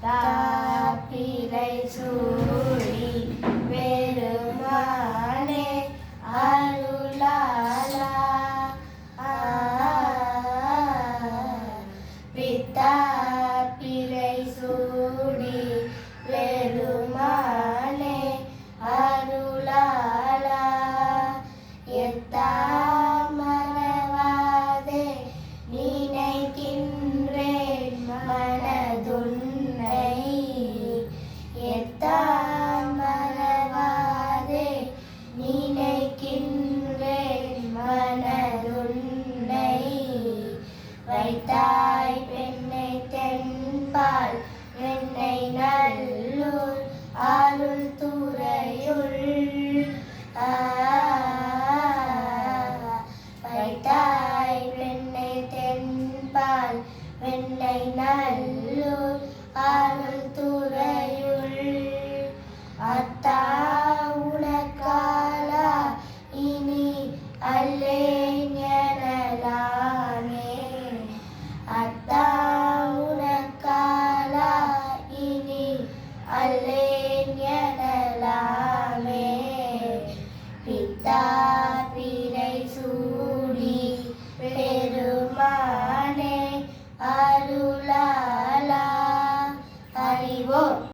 તાપી લઈશું அழைத்தாய் பெண்ணை தென்பால் வெண்ணை நல்லூர் ஆருள் துறையுள். வைத்தாய் பெண்ணை தென்பால் வெண்ணை நல்லூர் Amen. Amen. Amen.